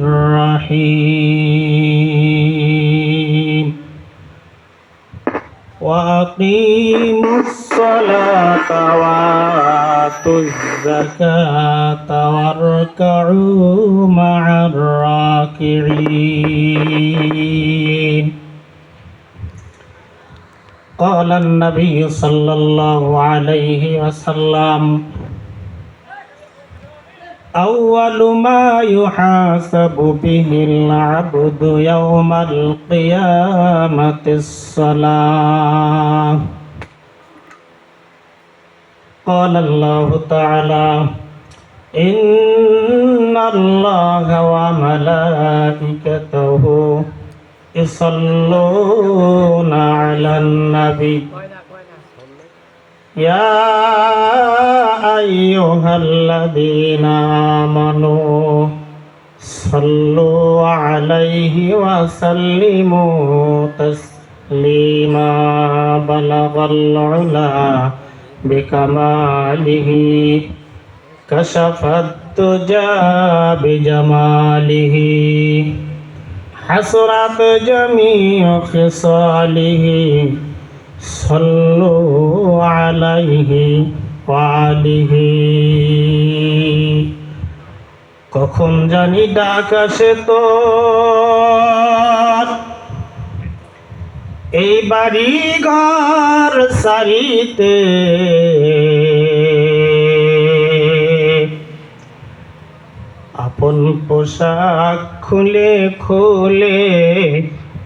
الرحيم وأقيموا الصلاة وآتوا الزكاة واركعوا مع الراكعين قال النبي صلى الله عليه وسلم أول ما يحاسب به العبد يوم القيامة الصلاة قال الله تعالى إن الله وملائكته يصلون على النبي يا أيها الذين آمنوا صلوا عليه وسلموا تسليما بلغ العلا بكماله. كشف الدجى بجماله. حسرت جميع خصاله. صلوا عليه وآله কখন জানি ডাক আসে তো এই বাড়ি ঘর সারিতে আপন পোশাক খুলে খুলে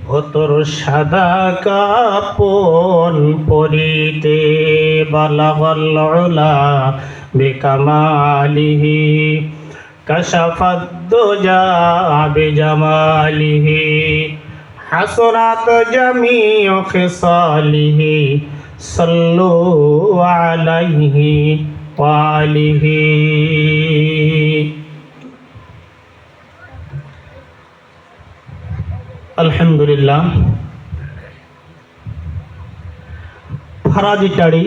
ভতর সাদা কাপন পরিতে বালাগল্লা বেকামালিহি। কশফদ্দ যাবে জামালিহি হাসরাত জামি অফিসালিহি সল্লু আলাইহি পালিহি আলহামদুলিল্লাহ। ফারাজিটারি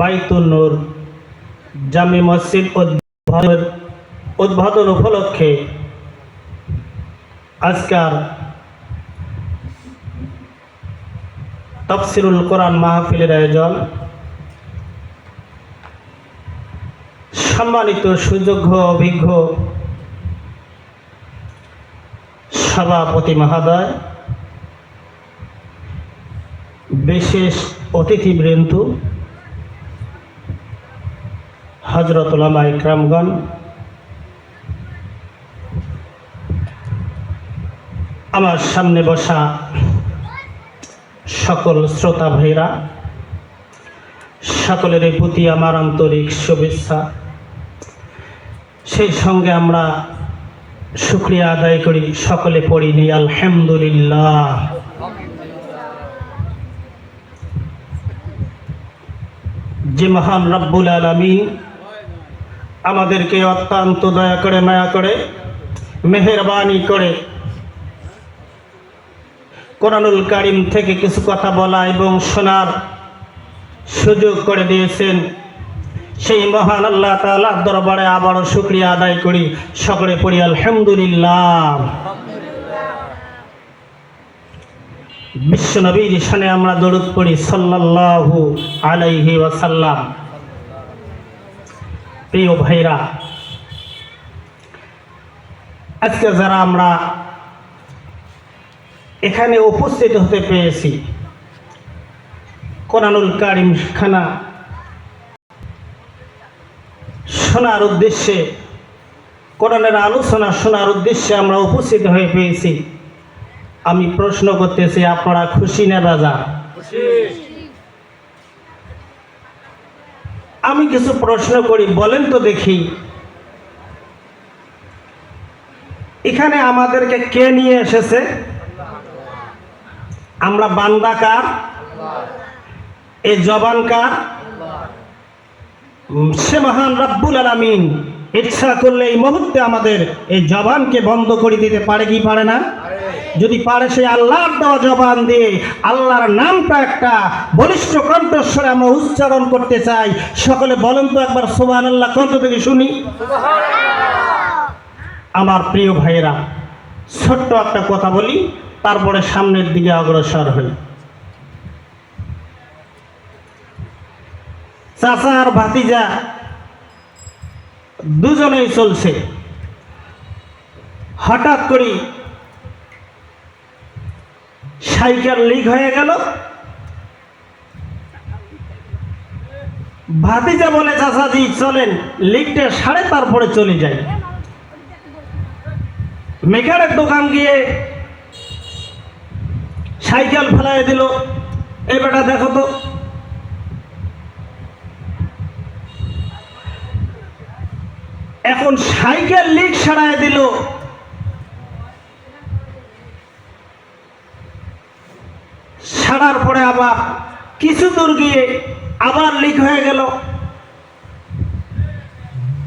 বাইতুন্নুর জামি মসজিদ উদ্বোধন উপলক্ষে আজকার তফসিরুল কোরআন মাহফিলের আয়োজন। সম্মানিত সুযোগ্য অভিজ্ঞ সভাপতি মহোদয়, বিশেষ অতিথিবৃন্দ হজরতুল্লাহ ইকরামগণ, আমার সামনে বসা সকল শ্রোতা ভাইরা সকলের প্রতি আমার আন্তরিক শুভেচ্ছা। সেই সঙ্গে আমরা শুক্রিয়া আদায় করি সকলে পড়িনি আলহামদুলিল্লাহ। যে মহান রব্বুল আলমিন আমাদেরকে অত্যন্ত দয়া করে, মায়া করে, মেহরবানি করে কোরআনুল কারিম থেকে কিছু কথা বলা এবং শোনার সুযোগ করে দিয়েছেন। সেই মহান আল্লাহ তাআলার দরবারে আবারও শুক্রিয়া আদায় করি। সকলে পড়ি, আলহামদুলিল্লাহ। বিশ্বনবীর সানে আমরা দরুদ পড়ি, সাল্লাল্লাহু আলাইহি ওয়াসাল্লাম। প্রিয় ভাইরা, আজকে যারা আমরা এখানে উপস্থিত হতে পেরেছি, কোরআনুল কারিম খানা শোনার উদ্দেশ্যে কোরআনের আলোচনা শোনার উদ্দেশ্যে আমরা উপস্থিত হয়ে পেয়েছি। আমি প্রশ্ন করতেছি আপনারা খুশি না রাজা? আমি কিছু প্রশ্ন করি বলেন তো দেখি। এখানে আমাদেরকে কে নিয়ে এসেছে? আমরা বান্দা কার? এই জবান কার? উম, সে মহান রাব্বুল আলামিন ইচ্ছা করলে এই মুহূর্তে আমাদের এই জবানকে বন্ধ করে দিতে পারে কি পারে না? যদি পারে সে আল্লাহর দেওয়া জবান দিয়ে আল্লাহর নামটা একটা বলিষ্ঠ কণ্ঠস্বরে আমরা উচ্চারণ করতে চাই। সকলে বলেন তো একবার সোবান আল্লাহ কণ্ঠ থেকে শুনি। আমার প্রিয় ভাইয়েরা, ছোট্ট একটা কথা বলি, তারপরে সামনের দিকে অগ্রসর হই। চাচা আর ভাতিজা দুজনেই চলছে। হঠাৎ করে সাইকেল লিক হয়ে গেল। ভাতিজা বলে, চাচাজি, চলেন লিকটা সাড়ে তারপরে চলে যাই। মেকারের দোকান গিয়ে সাইকেল ফেলাই দিল। এই বেটা, দেখো তো এখন সাইকেল লিক সারায় দিল। সারার পরে আবার কিছু দূর গিয়ে আবার লিক হয়ে গেল।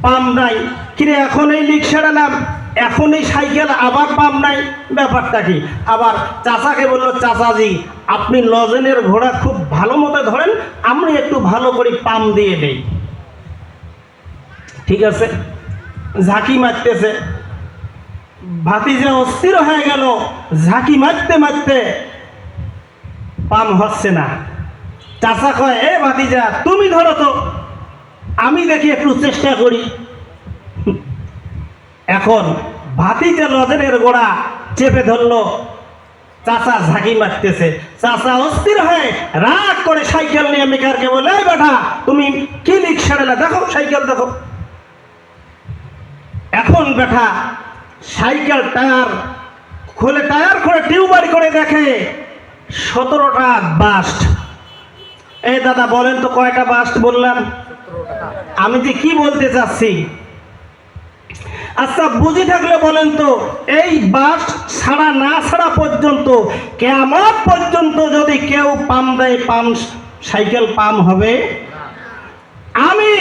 পাম নাই। কিরে এখন এই লিক সারালাম। এখন এই সাইকেল, আবার পাম নাই। ব্যাপারটা কি? আবার চাচাকে বলল, চাচাজি, আপনি লজেনের ঘোড়া খুব ভালো মতো ধরেন, আমি একটু ভালো করে পাম দিয়ে দেই। ঠিক আছে? ঝাঁকি মারতেছে। ভাতিজা অস্থির হয়ে গেল, ঝাঁকি মারতে মারতে পাম হচ্ছে না। চাচা কয়, এ ভাতিজা, তুমি ধরো তো, আমি দেখি একটু চেষ্টা করি। এখন ভাতিজা লজেনের গোড়া চেপে ধরলো, চাচা ঝাঁকি মারতেছে। চাচা অস্থির হয়ে রাগ করে সাইকেল নিয়ে মেকারকে বলে, "এই বেটা, তুমি কি লিক সারেলা দেখো, সাইকেল দেখো। এখন বেটা সাইকেল টায়ার, খুলে টায়ার করে টিউবার করে দেখে সতেরোটা বাস্ট এই দাদা বলেন তো কয়টা বাস্ট বললাম? আমি যে কি বলতে চাচ্ছি? আচ্ছা বুঝি থাকলে বলেন তো, এই বাস ছাড়া না ছাড়া পর্যন্ত কেমন পর্যন্ত যদি কেউ পাম দেয় পাম সাইকেল পাম হবে? আমি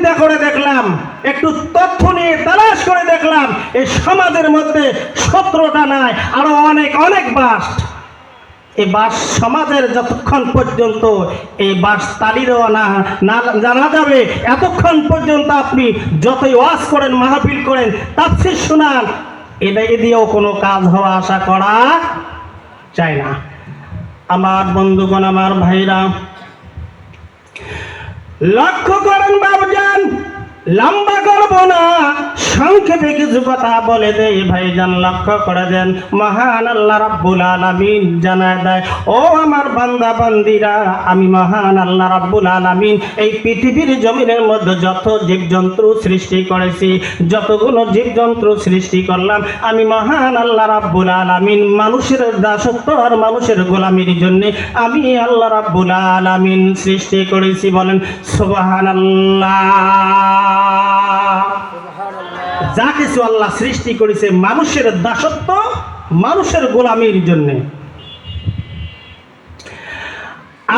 চিন্তা করে দেখলাম, একটু তথ্য নিয়ে তালাশ করে দেখলাম, এই সমাজের মধ্যে সতেরোটা নাই, আরও অনেক অনেক বাস। এই বাস সমাজের যতক্ষণ পর্যন্ত এই বাস তালি দেওয়া না জানা যাবে, এতক্ষণ পর্যন্ত আপনি যতই ওয়াজ করেন, মাহফিল করেন, তাফসির শোনান এটা দিয়েও কোনো কাজ হওয়া আশা করা যায় না। আমার বন্ধুগণ, আমার ভাইরা লক্ষ্য করেন বাবুজান। লম্বা করব না সংক্ষেপে কিছু কথা বলে দেই ভাইজান লক্ষ্য করে দেন। মহান আল্লাহ রাব্বুল আলামিন জানায় দেয়, ও আমার বান্দা, বান্দিরা, আমি মহান আল্লাহ রাব্বুল আলামিন, এই পৃথিবীর জমিনের মধ্যে যত জীবজন্তু সৃষ্টি করেছি, যতগুলো জীবজন্তু সৃষ্টি করলাম, আমি মহান আল্লাহ রাব্বুল আলামিন, মানুষের দাসত্ব আর মানুষের গোলামির জন্য আমি আল্লাহ রাব্বুল আলামিন সৃষ্টি করেছি। বলেন, সুবহানাল্লাহ। যা কিছু আল্লাহ সৃষ্টি করেছে মানুষের দাসত্ব, মানুষের গোলামির জন্য।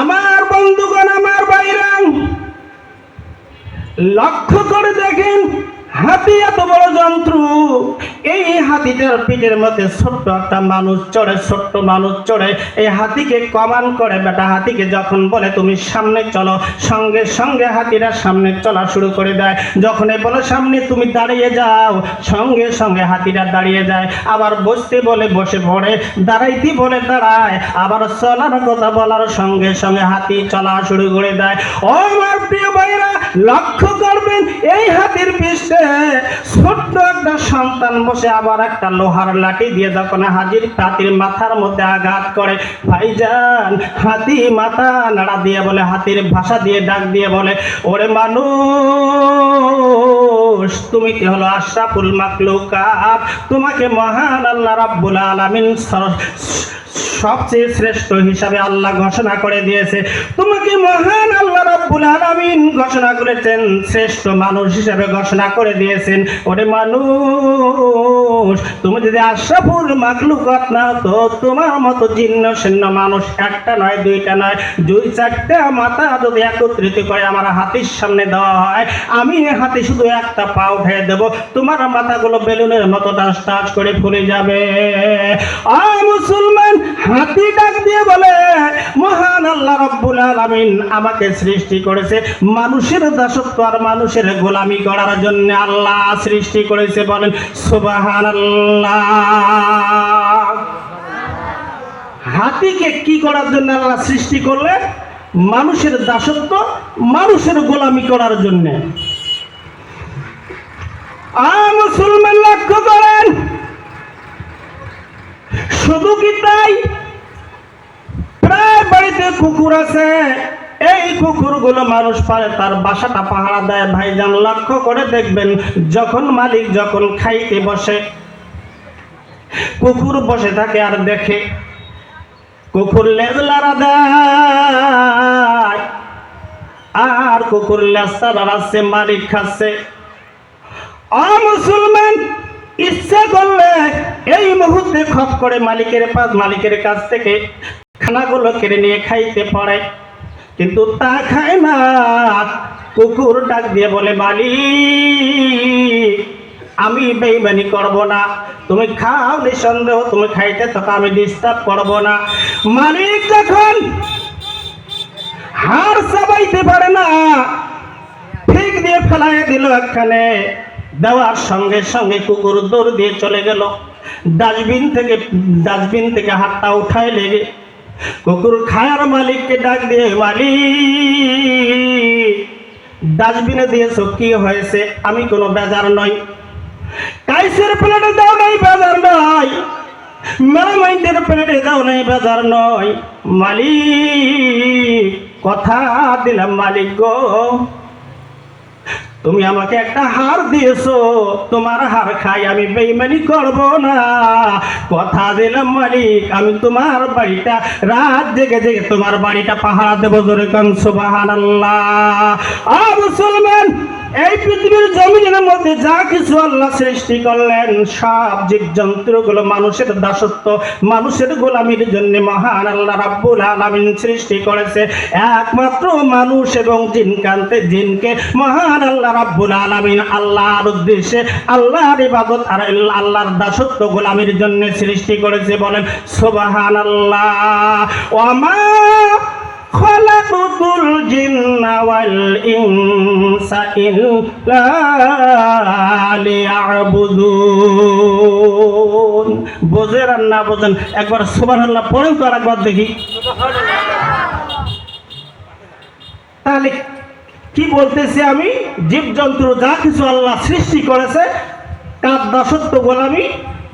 আমার বন্ধুগণ, আমার বাইরাম লক্ষ্য করে দেখেন হাতি এত বড় যন্ত্র। এই হাতিটার পিঠের মধ্যে ছোট্ট একটা মানুষ চড়ে, ছোট্ট মানুষ চড়ে, এই হাতিকে কমান করে, বেটা হাতিকে যখন বলে, তুমি সামনে চলো। সঙ্গে সঙ্গে হাতিরা সামনে চলা শুরু করে দেয়। যখন বলে, সামনে তুমি দাঁড়িয়ে যাও। সঙ্গে সঙ্গে হাতিরা দাঁড়িয়ে যায়। আবার বসতে বলে, বসে পড়ে, দাঁড়াইতে বলে, দাঁড়ায়। আবার চলার কথা বলার সঙ্গে সঙ্গে হাতি চলা শুরু করে দেয়। ও আমার প্রিয় ভাইরা লক্ষ্য করবেন, এই হাতির পৃষ্ঠে ছোট্ট একটা সন্তান বসে আবার একটা লোহার লাঠি দিয়ে যখন হাজির হাতির মাথার মধ্যে আঘাত করে, ভাইজান, হাতি মাথা নাড়া দিয়ে বলে, হাতির ভাষা দিয়ে ডাক দিয়ে বলে, ওরে মানুষ, তুমি কি হলো আশরাফুল মাকলুকাত তোমাকে মহান আল্লাহ রাব্বুল আলামিন সবচেয়ে শ্রেষ্ঠ হিসাবে আল্লাহ ঘোষণা করে দিয়েছে। তোমাকে মহান আল্লাহ রাব্বুল আলামিন ঘোষণা করেছেন, শ্রেষ্ঠ মানুষ হিসাবে ঘোষণা করে দিয়েছেন। ওরে মানুষ, তুমি যদি আশরাফুল মাখলুকাত না তো তোমার মতো জিন্ন শূন্য মানুষ একটা নয়, দুইটা নয়, দুই চারটা মাথা যদি একত্রিত করে আমার হাতির সামনে দেওয়া হয়, আমি হাতে শুধু একটা পা উঠে দেব। তোমার মাথাগুলো বেলুনের মতো টাচ টাচ করে ফুলে যাবে। আ মুসলমান হাতি ডাক দিয়ে বলে, মহান আল্লাহ রব্বুল আলামিন আমাকে সৃষ্টি করেছে। মানুষের দাসত্ব আর মানুষের গোলামি করার জন্য আল্লাহ সৃষ্টি করেছে। বলেন, সুবহানাল্লাহ। হাতিকে কি করার জন্য আল্লাহ সৃষ্টি করলে মানুষের দাসত্ব, মানুষের গোলামি করার জন্য। আ মুসলমান লক্ষ্য করেন শুধু কি তাই? প্রায় বাড়িতে কুকুর আছে। এই কুকুরগুলো মানুষ পারে, তার বাসাটা পাহারা দেয়। ভাইজান, লক্ষ্য করে দেখবেন, যখন মালিক যখন খাইতে বসে, কুকুর বসে থাকে আর দেখে, কুকুর লেজ লাড়া দেয়। আর কুকুর লেজটা লাড়াচ্ছে মালিক খাচ্ছে অ, মুসলমান! ইচ্ছা করলে এই মুহূর্তে খপ করে মালিকের পাশ মালিকের কাছ থেকে খানাগুলো কেড়ে নিয়ে খাইতে পারে। কিন্তু তা খায় না। কুকুর ডাক দিয়ে বলে, মালিক, আমি বেইমানি করব না। তুমি খাও নিঃসন্দেহ, তুমি খাইতে থাকো, আমি ডিস্টার্ব করব না। মালিক যখন হার চাবাইতে পারে না ঠিক দিয়ে ফেলাই দিল একখানে। দেওয়ার সঙ্গে সঙ্গে কুকুর দৌড় দিয়ে চলে গেল। ডাস্টবিন থেকে ডাস্টবিন থেকে হাতটা উঠায় লেগে কুকুর খায়ার মালিককে ডাক দিয়ে, মালিক, ডাস্টবিনে দিয়েছ, কি হয়েছে? আমি কোনো বেজার নই। কাইসের প্লেটে দাও নাই, বেজার নয় মেলামাইন্ডের প্লেটে দাও নাই, বেজার নয় মালিক, কথা দিলাম মালিক গো। তুমি আমাকে একটা হার দিয়েছ, তোমার হার খাই আমি বেইমানি করব না। কথা দিলাম মালিক, আমি তোমার বাড়িটা রাত জেগে জেগে তোমার বাড়িটা পাহারা দেবো জোরে কান বাহান আল্লাহ মুসলমান এই পৃথিবীর জমিনের মধ্যে যা কিছু আল্লাহ সৃষ্টি করলেন, সব জীব জন্তুগুলো মানুষের দাসত্ব, মানুষের গোলামির জন্য মহান আল্লাহ রাব্বুল আলামিন সৃষ্টি করেছে। একমাত্র মানুষ এবং জিনকান্তে জিনকে মহান আল্লাহ রাব্বুল আলামিন আল্লাহর উদ্দেশ্যে আল্লাহর ইবাদত আর আল্লাহর দাসত্ব গোলামির জন্য সৃষ্টি করেছে বলেন, সুবহানাল্লাহ। ওমা خلقت الجن والإنس إلا ليعبدون বোঝেন আর না বোঝেন একবার সুবহানাল্লাহ পড়েন তো আর একবার দেখি তাহলে কি বলতেছি আমি জীবজন্তু যা কিছু আল্লাহ সৃষ্টি করেছে তার দাসত্ব গোলামি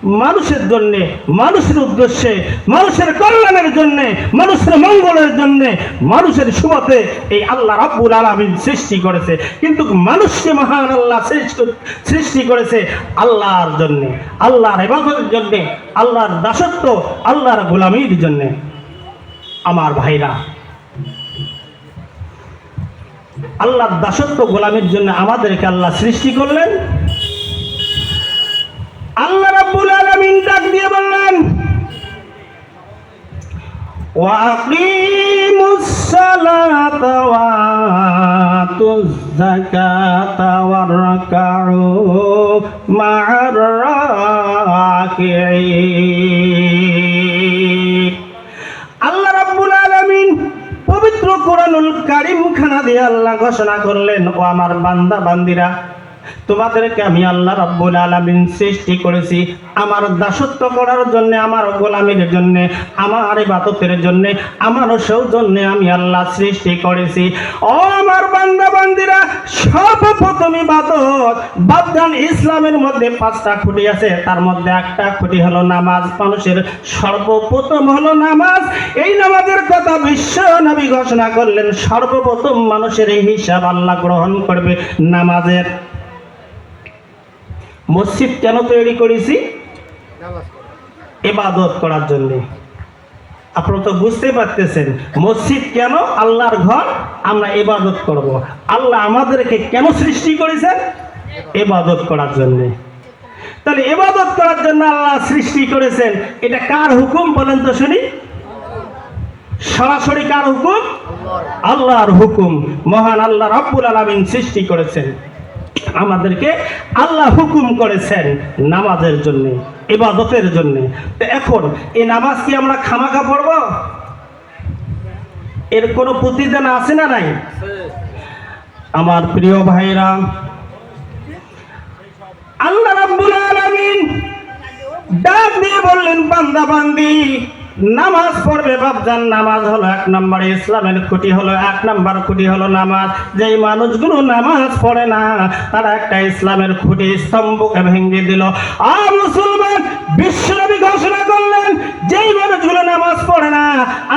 মানুষের জন্য, মানুষের উদ্দেশ্যে, মানুষের কল্যাণের জন্য, মানুষের মঙ্গলের জন্য মানুষের সুবাতে এই আল্লাহ রাব্বুল আলামিন সৃষ্টি করেছে। কিন্তু মানুষকে মহান আল্লাহ সৃষ্টি- করেছে আল্লাহর জন্য, আল্লাহর ইবাদতের জন্য, আল্লাহর দাসত্ব, আল্লাহর গোলামির জন্য। আমার ভাইরা, আল্লাহর দাসত্ব, গোলামের জন্য আমাদেরকে আল্লাহ সৃষ্টি করলেন। আল্লাহ রাব্বুল আলামিন ডাক দিয়ে বললেন وأقيموا الصلاة وآتوا الزكاة واركعوا مع الراكعين আল্লাহ রাব্বুল আলামিন পবিত্র কোরআনুল কারিম খানা দিয়ে আল্লাহ ঘোষণা করলেন ও আমার বান্দা বান্দিরা তোমাদেরকে আমি আল্লাহ রাব্বুল আলামিন সৃষ্টি করেছি আমার দাসত্ব করার জন্য, আমার গোলামির জন্য, আমার ইবাদতের জন্য, আমার সৌজন্যে আমি আল্লাহ সৃষ্টি করেছি। ও আমার বান্দা বান্দিরা সর্বপ্রথম ইবাদত বাদদান ইসলামের মধ্যে পাঁচটা খুঁটি আছে। তার মধ্যে একটা খুঁটি হলো নামাজ। মানুষের সর্বপ্রথম হলো নামাজ। এই নামাজের কথা বিশ্ব নবী ঘোষণা করলেন, সর্বপ্রথম মানুষের এই হিসাব আল্লাহ গ্রহণ করবে নামাজের। মসজিদ কেন তৈরি করেছি? এবাদত করার জন্য। আপনারা তো বুঝতে পারতেছেন, মসজিদ কেন আল্লাহর ঘর আমরা এবাদত করব। আল্লাহ আমাদেরকে কেন সৃষ্টি করেছেন? এবাদত করার জন্য। তাহলে এবাদত করার জন্য আল্লাহ সৃষ্টি করেছেন, এটা কার হুকুম বলেন তো শুনি? সরাসরি কার হুকুম? আল্লাহর হুকুম। মহান আল্লাহ রব্বুল আলামিন সৃষ্টি করেছেন। আমাদেরকে আল্লাহ হুকুম করেছেন নামাজের জন্য, ইবাদতের জন্য। এখন, এই নামাজ কি আমরা খামাখা পড়ব? এর কোনো প্রতিদান আছে না নাই? আমার প্রিয় ভাইরা আল্লাহ রাব্বুল আলামিন ডাক দিয়ে বললেন, বান্দা বান্দি নামাজ পড়বে বাপজান, নামাজ হলো এক নম্বর, ইসলামের খুঁটি হলো এক নম্বর, খুঁটি হলো নামাজ। যেই মানুষগুলো নামাজ পড়ে না, তারা একটা ইসলামের খুঁটি স্তম্ভকে ভেঙে দিল। আর মুসলমান বিশ্বনবী ঘোষণা করলেন, যেই মানুষগুলো নামাজ পড়ে না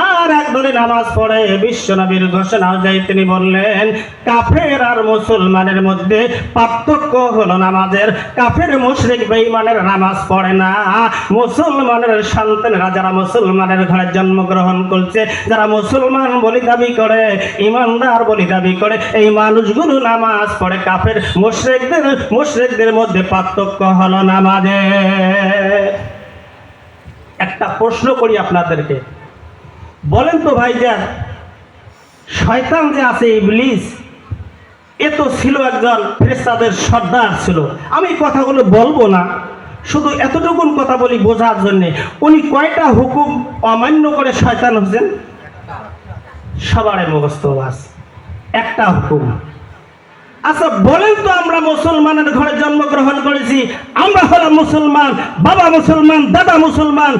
আর একদলে নামাজ পড়ে বিশ্বনবীর ঘোষণা অনুযায়ী তিনি বললেন, কাফের আর মুসলমানের মধ্যে পার্থক্য হলো নামাজের। কাফের মুশরিক বেঈমানের নামাজ পড়ে না। মুসলমানের সন্তানেরা যারা মুসলমানের ঘরে জন্মগ্রহণ করছে, যারা মুসলমান বলি দাবি করে, ইমানদার বলি দাবি করে, এই মানুষগুলো নামাজ পড়ে। কাফের মুশরিকদের মুশরিকদের মধ্যে পার্থক্য হলো নামাজের। একটা প্রশ্ন করি আপনাদেরকে। বলেন তো ভাইজান, শয়তান যে আছে ইবলিস, এ তো ছিল একজন ফেরেস্তাদের সর্দার ছিল। আমি কথাগুলো বলব না, শুধু এতটুকুন কথা বলি বোঝার জন্যে। উনি কয়টা হুকুম অমান্য করে শয়তান হচ্ছেন? সবারই মুখস্থ একটা হুকুম আচ্ছা বলেন তো আমরা মুসলমানের ঘরে জন্মগ্রহণ করেছি। আমরা হলাম মুসলমান, বাবা মুসলমান, দাদা মুসলমান,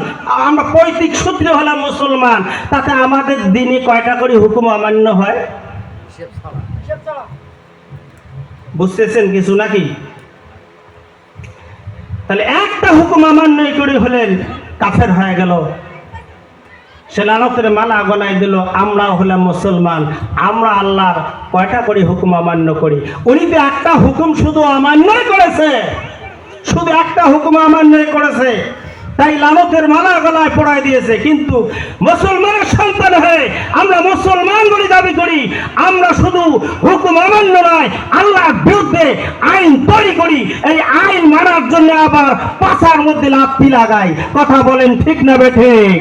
আমরা পৈতৃক সূত্রে হলাম মুসলমান। তাতে আমাদের দিনে কয়টা করে হুকুম অমান্য হয়? বুঝতেছেন কিছু নাকি? তাহলে একটা হুকুম অমান্যই করে হলেন কাফের হয়ে গেল। সে লালতের মালা গনাই দিল, আমরা হলাম মুসলমান, আমরা আল্লাহর কয়টা করে হুকুম অমান্য করি? উনি তো একটা হুকুম শুধু অমান্যই করেছে, শুধু একটা হুকুম অমান্যই করেছে, তাই লালতের মালা গলায় পড়াই দিয়েছে। কিন্তু মুসলমানের সন্তান হয়ে আমরা মুসলমান বলে দাবি করি, আমরা শুধু হুকুম অমান্য নয়, আল্লাহর বিরুদ্ধে আইন তৈরি করি। এই আইন মানার জন্য আবার পাশার মধ্যে লাথি লাগাই। কথা বলেন ঠিক না বে ঠিক?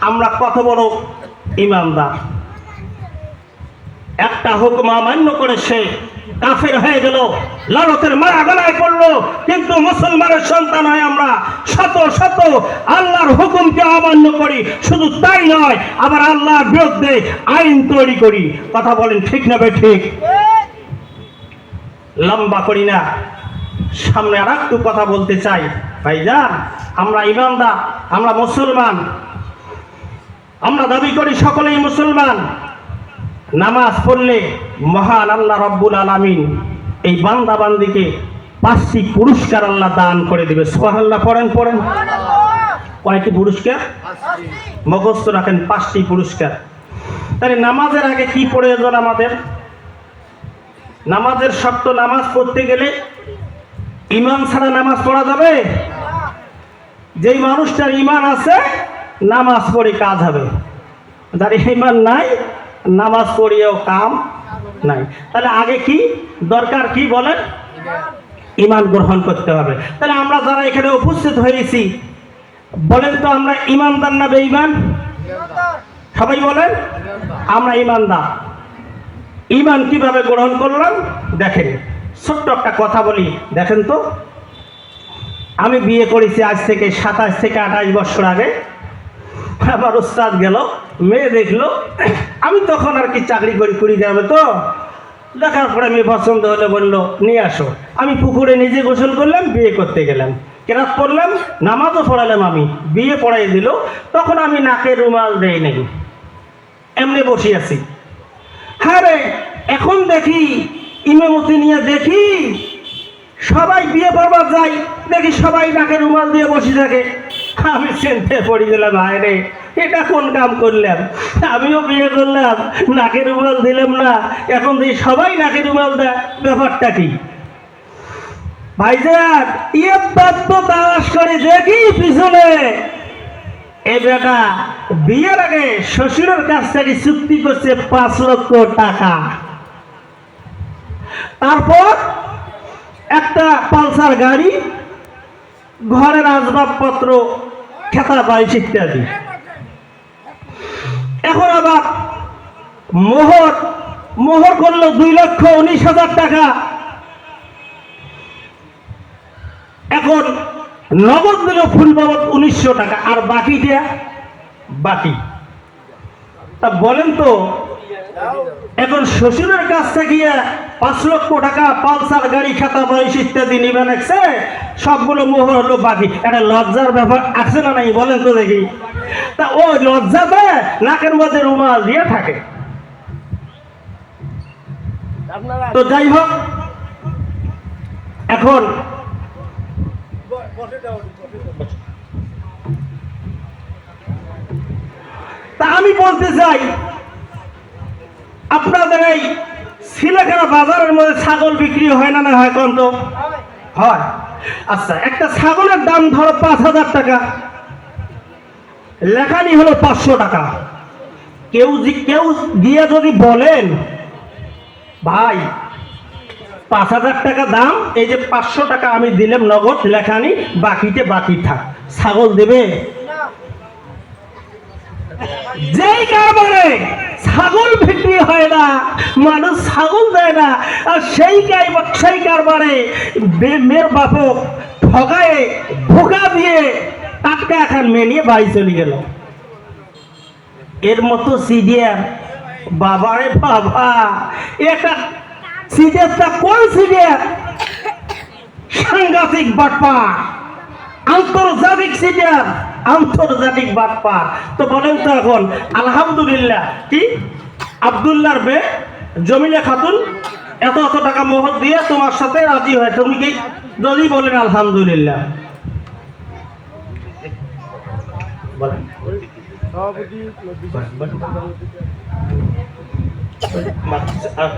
আমরা কত বড় ইমানদার। একটা হুকুম অমান্য করে সে কাফের হয়ে গেল লালতের মারা গলায় পড়ল, কিন্তু মুসলমানের সন্তান হয় আমরা শত শত আল্লাহর হুকুমকে অমান্য করি, শুধু তাই নয়, আবার আল্লাহর বিরুদ্ধে আইন তৈরি করি। কথা বলেন ঠিক না বে ঠিক? লম্বা করি না। সামনে আর একটু কথা বলতে চাই। ভাইজান, আমরা ইমানদার, আমরা মুসলমান। আমরা দাবি করি সকলেই মুসলমান। নামাজ পড়লে মহান আল্লাহ রব্বুল আলামিন এই বান্দা বান্দিকে পাঁচটি পুরস্কার আল্লাহ দান করে দিবে। সোহাল্লাহ পড়েন পড়েন। কয়টি পুরস্কার? মুখস্থ রাখেন পাঁচটি পুরস্কার। তাহলে নামাজের আগে কি প্রয়োজন আমাদের? নামাজের শর্ত নামাজ পড়তে গেলে ইমান ছাড়া নামাজ পড়া যাবে? যেই মানুষটার ইমান আছে নামাজ পড়ে কাজ হবে। যার ইমান নাই, নামাজ পড়িয়েও কাম নাই। তাহলে আগে কি দরকার কি বলেন? ইমান গ্রহণ করতে হবে। তাহলে আমরা যারা এখানে উপস্থিত হয়েছি, বলেন তো আমরা ইমানদার না বেঈমান? সবাই বলেন, আমরা ইমানদার। ইমান কীভাবে গ্রহণ করলাম? দেখেন, ছোট্ট একটা কথা বলি। দেখেন তো, আমি বিয়ে করেছি আজ থেকে সাতাশ থেকে আঠাশ বছর আগে। আমার উস্তাদ গেল, মেয়ে দেখল, আমি তখন আর কি চাকরি করি, কুড়ি গ্রামে তো। দেখার পরে মেয়ে পছন্দ হলে বলল, নিয়ে আসো। আমি পুকুরে নিজে গোসল করলাম, বিয়ে করতে গেলাম। কেরাত পড়লাম নামাজও পড়ালাম আমি, বিয়ে পড়াই দিল। তখন আমি নাকে রুমাল দেই নাই। এমনি বসে আছি। হ্যাঁ রে, এখন দেখি, ইমামতি নিয়ে দেখি, সবাই বিয়ে পড়বার যাই দেখি সবাই নাকে রুমাল দিয়ে বসে থাকে। আমি চিনতে পড়ে গেলাম, হায় রে, এটা কোন কাম করলাম? আমিও বিয়ে করলাম নাকে রুমাল দিলাম না, এখন দেখি সবাই নাকে রুমাল দেয়, ব্যাপারটা কি? ভাইজান ইয়ে তত্ত্ব তালাশ করে, দেখি পিছনে। এ বেটা, বিয়ের আগে শ্বশুরের কাছ থেকে চুক্তি করছে পাঁচ লক্ষ টাকা। তারপর একটা পালসার গাড়ি, ঘরের আসবাবপত্র খেতা বাইশ ইত্যাদি এখন আবার মোহর মোহর করল দুই লক্ষ উনিশ হাজার টাকা। এখন নগদ দিল ফুল বাবদ উনিশশো টাকা, আর বাকি দেয়া বাকি। তা বলেন তো এখন শ্বশুরের কাছ থেকে পাঁচ লক্ষ টাকা পালসার গাড়ি, খাতা বয়স ইত্যাদি নিবেন একসে সবগুলো মোহর হলো বাকি। একটা লজ্জার ব্যাপার আছে না নাই বলেন তো দেখি। তা ওই লজ্জাতে নাকের মধ্যে রুমাল দিয়ে থাকে। তো যাই হোক, এখন তা আমি বলতে চাই আপনাদের এই সিলেখানা বাজারের মধ্যে ছাগল বিক্রি হয় না না হয় কোন তো? হয়। আচ্ছা একটা ছাগলের দাম ধরো পাঁচ হাজার টাকা। লেখানি হলো পাঁচশো টাকা। কেউ কেউ গিয়ে যদি বলেন, ভাই, পাঁচ হাজার টাকা দাম, এই যে পাঁচশো টাকা আমি দিলাম নগদ লেখানি, বাকিতে বাকি থাক। ছাগল দেবে? যেই কারবারে ছাগল বিক্রি হয় না, মানুষ ছাগল দেয় না, আর সেই সেই কারবারে মেয়ের বাপক ঠগায়ে ধোকা দিয়ে টাটকা এখন মেয়ে বাড়ি চলে গেল। এর মতো সিডিয়ার বাবারে বাবা, এটা সিডিয়ারটা কোন সিডিয়ার সাংঘাতিক বাটপা আন্তর্জাতিক সিনিয়র আন্তর্জাতিক বাপ্পা তো বলেন তো এখন, আলহামদুলিল্লাহ, কি? আবদুল্লাহর বে জমিলা খাতুন, এত এত টাকা মোহর দিয়ে তোমার সাথে রাজি হয়। তুমি কি যদি বলেন আলহামদুলিল্লাহ। বলেন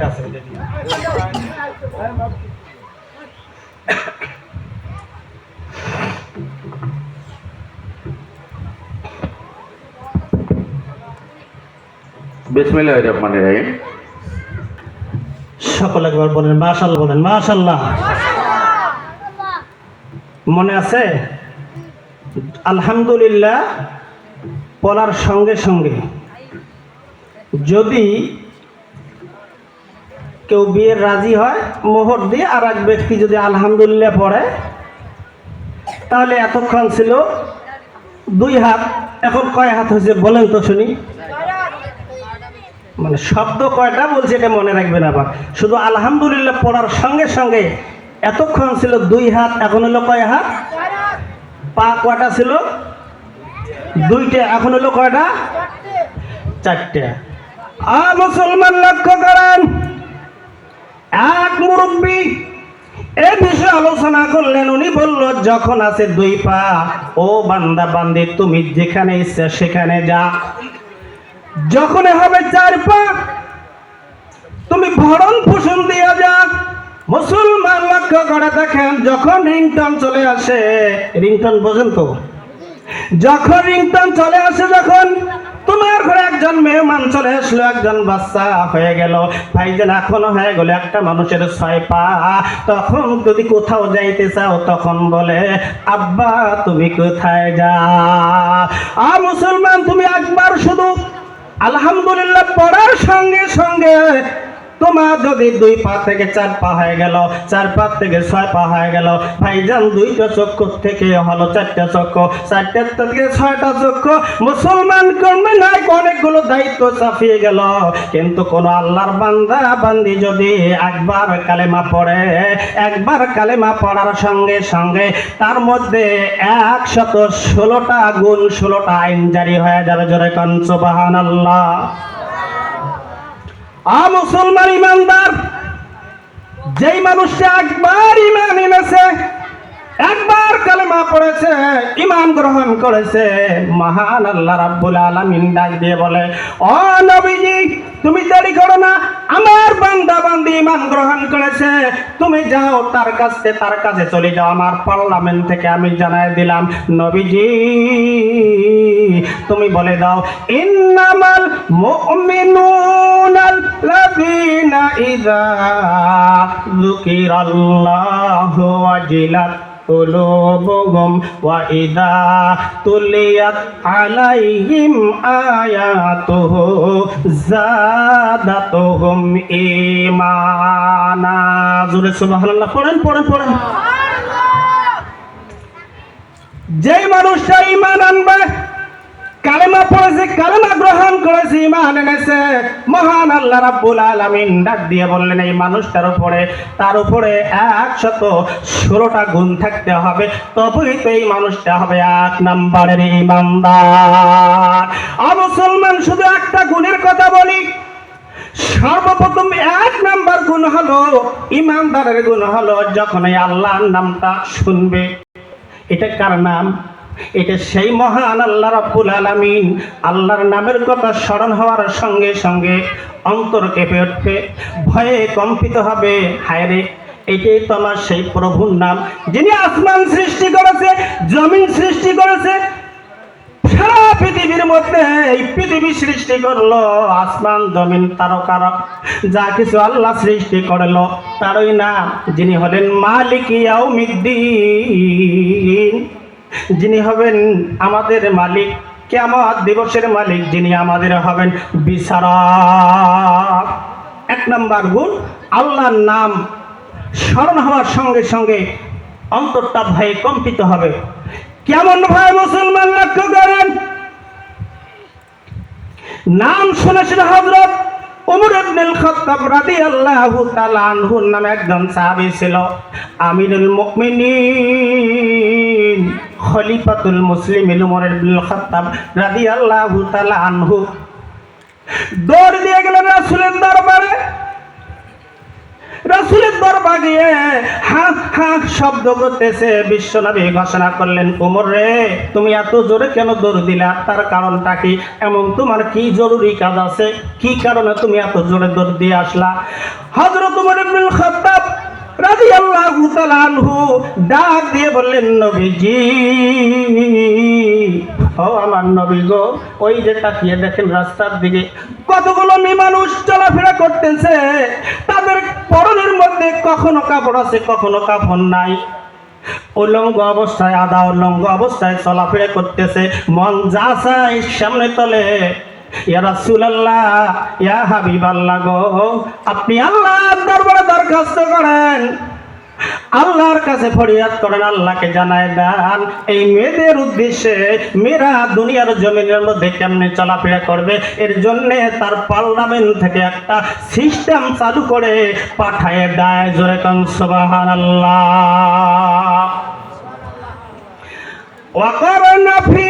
কাছে দেখি। বিসমিল্লাহ রহমান রহিম। সকল একবার বলেন, মাশাল্লাহ বলেন মনে আছে? আলহামদুলিল্লাহ বলার সঙ্গে সঙ্গে যদি কেউ বিয়ের রাজি হয়, মোহর দিয়ে আর এক ব্যক্তি যদি আলহামদুলিল্লাহ পড়ে, তাহলে এতক্ষণ ছিল দুই হাত, এখন কয় হাত হয়েছে বলেন তো শুনি। মানে শব্দ কয়টা বলছে এটা মনে রাখবেন আবার। শুধু আলহামদুলিল্লাহ পড়ার সঙ্গে সঙ্গে এতক্ষণ ছিল দুই হাত, এখন হলো কয় হাত? পা কয়টা ছিল? দুইটা, এখন হলো কয়টা? চারটে। আ মুসলমান লক্ষ্য করেন, এক মুরব্বী এ বিষয়ে আলোচনা করলেন, উনি বলল, যখন আছে দুই পা, ও বান্দা, বান্দি, তুমি যেখানে ইচ্ছা সেখানে যা। যখন হবে চার পা, তুমি ভরণ পোষণ দিয়া যাক মুসলমান লক্ষ্য করে দেখেন, যখন রিংটন চলে আসে রিংটন বোঝেন তো? যখন রিংটন চলে আসে, যখন তোমার ঘরে একজন মেহমান চলে আসলো, একজন বাচ্চা হয়ে গেল। ভাইজান, এখনও হয়ে গেল একটা মানুষের ছয় পা। তখন যদি কোথাও যাইতে চাও, তখন বলে, আব্বা, তুমি কোথায় যা আ মুসলমান, তুমি একবার শুধু আলহামদুলিল্লাহ পড়ার সঙ্গে সঙ্গে তোমার যদি দুই পা থেকে চার পা হয়ে গেল, চার পা থেকে ছয় পা হয়ে গেল। ভাইজান দুইটা চক্ষু থেকে হলো চারটা চক্ষু, চারটা থেকে ছয়টা চক্ষু। মুসলমান কর্মে নাই, অনেকগুলো দায়িত্ব চাপিয়ে গেল। কিন্তু কোন আল্লাহর বান্দা, বান্দি যদি একবার কালেমা পড়ে, একবার কালেমা পড়ার সঙ্গে সঙ্গে তার মধ্যে একশত ষোলোটা গুণ, ষোলোটা আইন জারি হয়ে যাবে। জোরে কনসবাহান আল্লাহ আ মুসলমান ইমানদার যেই মানুষটা একবার ইমান এনেছে একবার কালেমা পড়েছে ইমান গ্রহণ করেছে। মহান আল্লাহ রাব্বুল আলামিন ডাক দিয়ে বলে, ও নবীজি, তুমি দেরি করো না, আমার বান্দা বান্দি ইমান গ্রহণ করেছে। তুমি যাও, তার কাছে তার কাছে চলে যাও। আমার পার্লামেন্ট থেকে আমি জানাই দিলাম, নবীজি, তুমি বলে দাও, ইন্নামাল মুমিনুনাল লাযিনা ইযা যুকিরাল্লাহু ওয়াজিলাত। قلوبهم وإذا تليت عليهم آياته زادتهم إيمانا জোরে সুবহানাল্লাহ পড়েন পড়েন পড়েন যেই মানুষটা ইমান আনবে কালেমা পড়েছে, কালেমা গ্রহণ করেছে ইমান এনেছে। মহান আল্লাহ রাব্বুল আলামিন ডাক দিয়ে বললেন, এই মানুষটার উপরে, তার উপরে একশত ষোলোটা গুণ থাকতে হবে, তবেই তো এই মানুষটা হবে এক নাম্বারের ইমানদার আর মুসলমান শুধু একটা গুণের কথা বলি, সর্বপ্রথম এক নাম্বার গুণ হলো ইমানদারের গুণ হলো যখন এই আল্লাহর নামটা শুনবে। এটা কার নাম? এটা সেই মহান আল্লাহ রাব্বুল আলামিন। আল্লাহর নামের কথা স্মরণ হওয়ার সঙ্গে সঙ্গে অন্তর কেঁপে উঠবে, ভয়ে কম্পিত হবে। হায় রে, এটাই তো আমার সেই প্রভুর নাম, যিনি আসমান সৃষ্টি করেছে, জমিন সৃষ্টি করেছে। সারা পৃথিবীর মধ্যে এই পৃথিবী সৃষ্টি করল, আসমান, জমিন, তারকার। যা কিছু আল্লাহ সৃষ্টি করল, তারই নাম যিনি হলেন মালিক ইয়াউমিদ্দিন। যিনি হবেন আমাদের মালিক কেমন দিবসের মালিক যিনি আমাদের হবেন বিচারক এক নম্বর গুণ, আল্লাহর নাম স্মরণ হওয়ার সঙ্গে সঙ্গে অন্তরটা ভয়ে কম্পিত হবে। কেমন ভয় মুসলমান লক্ষ্য করেন। নাম শুনেছেন হযরত ওমর ইবনুল খাত্তাব রাদিয়াল্লাহু তাআলা আনহুর নামে একজন সাহাবী ছিল, আমিরুল মুমিনিন। খলিফাতুল মুসলিমিন ওমর ইবনুল খাত্তাব রাদিয়াল্লাহু তাআলা আনহু। দৌড় দিয়ে গেলেন রাসূলের দরবারে। রাসূলের দরবার গিয়ে হা হা শব্দ করতেছে, বিশ্বনবী ঘোষণা করলেন ওমর রে, তুমি এত জোরে কেন দৌড় দিলা? তার কারণটা কি? এমন তোমার কি জরুরি কাজ আছে? কি কারণে তুমি এত জোরে দৌড় দিয়ে আসলা? হযরত ওমর ইবনুল খাত্তাব রাদিয়াল্লাহু তাআলা আনহু ডাক দিয়ে বললেন, নবীজি, ও আমার নবী গো, ওই যে তাকিয়ে দেখেন রাস্তার দিকে, কতগুলো মেয়ে মানুষ চলাফেরা করতেছে, তাদের পরনের মধ্যে কখনো কাপড় আছে, কখনো কাপড় নাই। উলঙ্গ অবস্থায় আদা উলঙ্গ অবস্থায় চলাফেরা করতেছে, মন যা চাই সামনে তলে। আপনি আল্লাহ দরবারে দরখাস্ত করেন। আল্লাহর কাছে ফরিয়াদ করেন, আল্লাহকে জানায় দেন। এই মেয়েদের উদ্দেশ্যে মেয়েরা দুনিয়ার জমিনের মধ্যে কেমনে চলাফেরা করবে? এর জন্যে তার পার্লামেন্ট থেকে একটা সিস্টেম চালু করে পাঠায় দেয়। জোরে কনসবাহান আল্লাহ ওয়াকর নাফি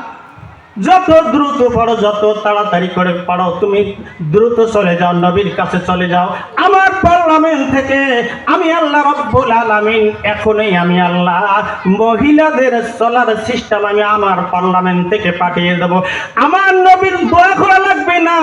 যত দ্রুত পড়ো, যত তাড়াতাড়ি করে পড়ো, তুমি দ্রুত চলে যাও, নবীর কাছে চলে যাও। আমার পার্লামেন্ট থেকে আমি আল্লাহ রব্বুল আলামিন, এখনই আমি আল্লাহ, মহিলাদের চলার সিস্টেম আমি আমার পার্লামেন্ট থেকে পাঠিয়ে দেব। আমার নবীর দোয়া করা লাগবে না,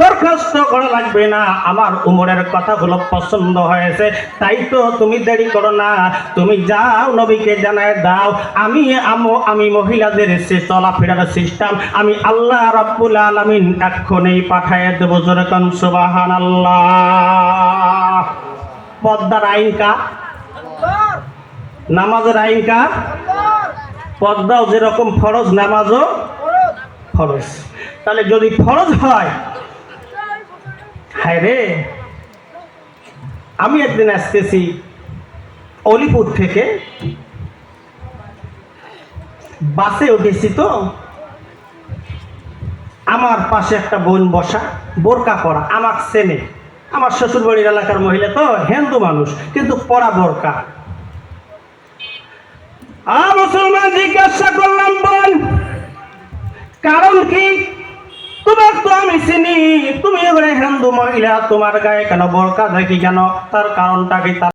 দরখাস্ত করা লাগবে না। আমার উমরের কথাগুলো পছন্দ হয়েছে, তাই তো তুমি দেরি করো না। তুমি যাও, নবীকে জানায় দাও, আমি আমো, আমি মহিলাদের সে চলাফেরার সিস্টেম আমি আল্লাহ রাব্বুল আলামিন এক্ষুনি পাঠায় দেবো যেরকম সুবাহান আল্লাহ পদ্মার আইন কা? নামাজের আইন কা? পদ্মাও যেরকম ফরজ, নামাজও ফরজ। তাহলে যদি ফরজ হয়, হায় রে, আমি একদিন আসতেছি অলিপুর থেকে। বাসে উঠেছি তো আমার পাশে একটা বোন বসা, বোরকা পরা, আমার চেনে আমার শ্বশুরবাড়ির এলাকার মহিলা তো, হিন্দু মানুষ, কিন্তু পরা বোরকা। মুসলমান, জিজ্ঞাসা করলাম, বোন, কারণ কি? তোমার তো আমি চিনি, তুমি হিন্দু মহিলা, তোমার গায়ে কেন বোরকা? দেখি কেন, তার কারণটা কি? তার